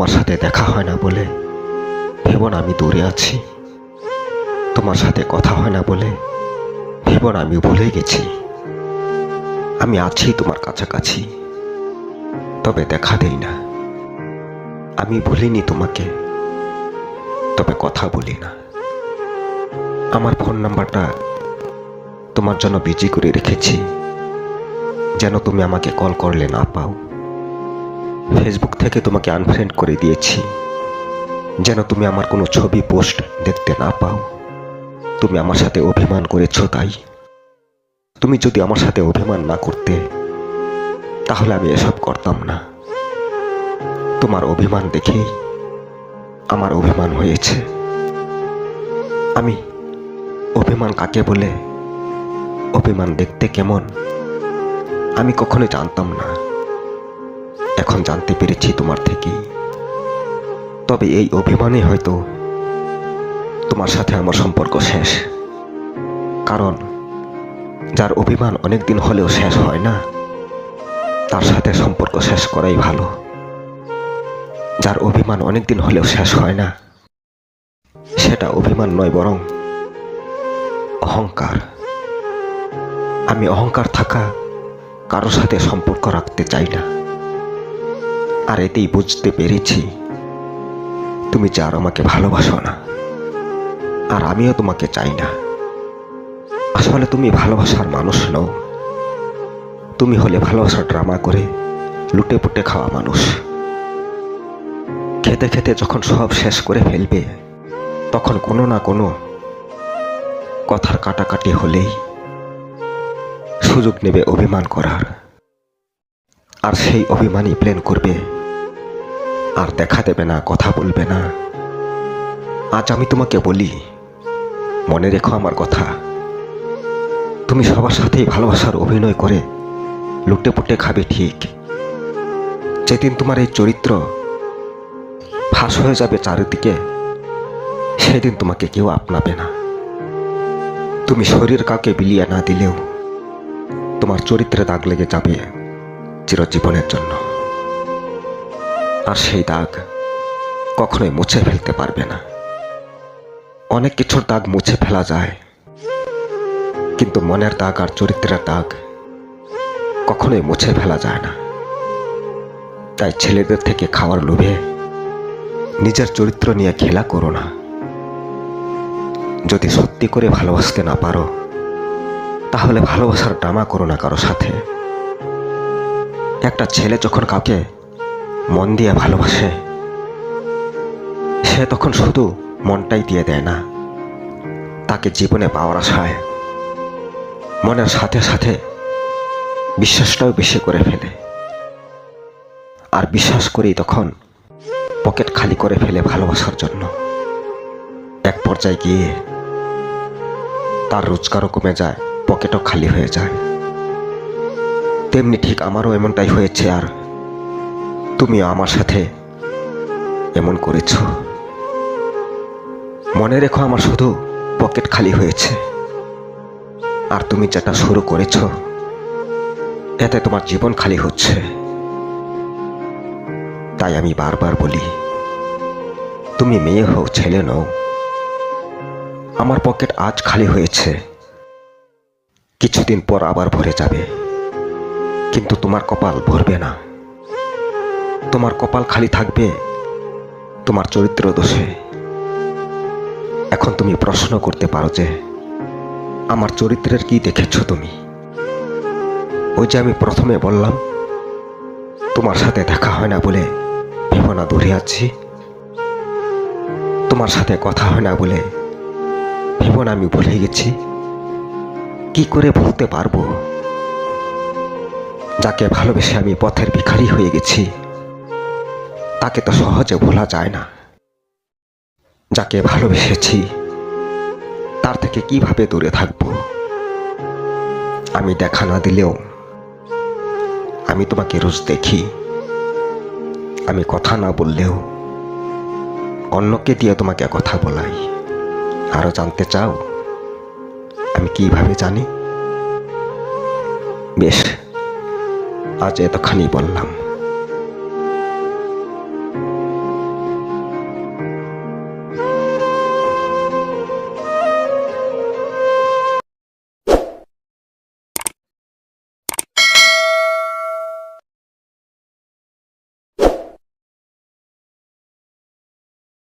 তোমার সাথে দেখা হয় না বলে ভেবো আমি দূরে আছি। তোমার সাথে কথা হয় না বলে ভেবো আমি ভুলে গেছি। আমি আছি তোমার কাছাকাছি, তবে দেখা দেই না। আমি ভুলিনি তোমাকে, তবে কথা বলি না। আমার ফোন নাম্বারটা তোমার জন্য বিজি করে রেখেছি। যেন তুমি আমাকে কল করলে না পাও। ফেসবুক থেকে তোমাকে আনফ্রেন্ড করে দিয়েছি। যেন তুমি আমার কোনো ছবি পোস্ট দেখতে না পাও। তুমি আমার সাথে অভিমান করেছ তাই। তুমি যদি আমার সাথে অভিমান না করতে, তাহলে আমি এসব করতাম না। তোমার অভিমান দেখেই আমার অভিমান হয়েছে। আমি অভিমান কাকে বলে? অভিমান দেখতে কেমন? আমি কখনো জানতাম না। এখন জানতে পেরেছি তোমার থেকেই। তবে এই অভিমানে হয়তো তোমার সাথে আমার সম্পর্ক শেষ। কারণ যার অভিমান অনেক দিন হলেও শেষ হয় না, তার সাথে সম্পর্ক শেষ করাই ভালো। যার অভিমান অনেক দিন হলেও শেষ হয় না, সেটা অভিমান নয় বরং অহংকার। আমি অহংকার থাকা কারোর সাথে সম্পর্ক রাখতে চাই না। আর এতেই বুঝতে পেরেছি। তুমি যে আর আমাকে ভালোবাসো না, আর আমিও তোমাকে চাই না। আসলে তুমি ভালোবাসার মানুষ নও। তুমি হলে ভালোবাসার ড্রামা করে লুটে পুটে খাওয়া মানুষ। খেতে খেতে যখন সব শেষ করে ফেলবে, তখন কোনো না কোনো কথার কাটাকাটি হলেই সুযোগ নেবে অভিমান করার। আর সেই অভিমানই প্লেন করবে আর দেখা দেবে না, কথা বলবে না। আজ আমি তোমাকে বলি, মনে রেখো আমার কথা। তুমি সবার সাথেই ভালোবাসার অভিনয় করে লুটে পুটে খাবে ঠিক। যেদিন তোমার এই চরিত্র ফাঁস হয়ে যাবে চারিদিকে, সেদিন তোমাকে কেউ আপনাবে না। তুমি শরীর কাউকে বিলিয়ে না দিলেও তোমার চরিত্রে দাগ লেগে যাবে চিরজীবনের জন্য। আর সেই দাগ কখনোই মুছে ফেলতে পারবে না। অনেক কিছুর দাগ মুছে ফেলা যায়, কিন্তু মনের দাগ আর চরিত্রের দাগ কখনোই মুছে ফেলা যায় না। তাই ছেলেদের থেকে খাওয়ার লোভে নিজের চরিত্র নিয়ে খেলা করো না। যদি সত্যি করে ভালোবাসতে না পারো, তাহলে ভালোবাসার ড্রামা করো না কারও সাথে। একটা ছেলে যখন কাউকে মন দিয়ে ভালোবাসে, সে তখন শুধু মনটাই দিয়ে দেয় না, তাকে জীবনে পাওয়ার আশায় মনের সাথে সাথে বিশ্বাসটাও বেশি করে ফেলে। আর বিশ্বাস করেই তখন পকেট খালি করে ফেলে ভালোবাসার জন্য। এক পর্যায়ে গিয়ে তার রোজগারও কমে যায়, পকেটও খালি হয়ে যায়। তেমনি ঠিক আমারও এমনটাই হয়েছে আর তুমিও আমার সাথে এমন করেছ। মনে রেখো আমার শুধু পকেট খালি হয়েছে। আর তুমি যেটা শুরু করেছ, এতে তোমার জীবন খালি হচ্ছে। তাই আমি বারবার বলি, তুমি মেয়ে হও, ছেলে নও। আমার পকেট আজ খালি হয়েছে। কিছুদিন পর আবার ভরে যাবে। কিন্তু তোমার কপাল ভরবে না। তোমার কপাল খালি থাকবে, তোমার চরিত্র দোষে। এখন তুমি প্রশ্ন করতে পারো যে, আমার চরিত্রের কি দেখেছ তুমি? ওই যে আমি প্রথমে বললাম, তোমার সাথে দেখা হয় না বলে ভেবো না, দূরে আছি। তোমার সাথে কথা হয় না বলে ভেবো না, আমি ভুলে গেছি। কি করে ভুলতে পারব? যাকে ভালোবেসে আমি পথের ভিখারি হয়ে গেছি তাকে তো সহজে ভোলা যায় না। যাকে ভালোবেসেছি, তার থেকে কীভাবে দূরে থাকব? আমি দেখা না দিলেও আমি তোমাকে রোজ দেখি। আমি কথা না বললেও অন্যকে দিয়ে তোমাকে কথা বলাই। আরও জানতে চাও? আমি কীভাবে জানি? বেশ, আজ এতখানি বললাম।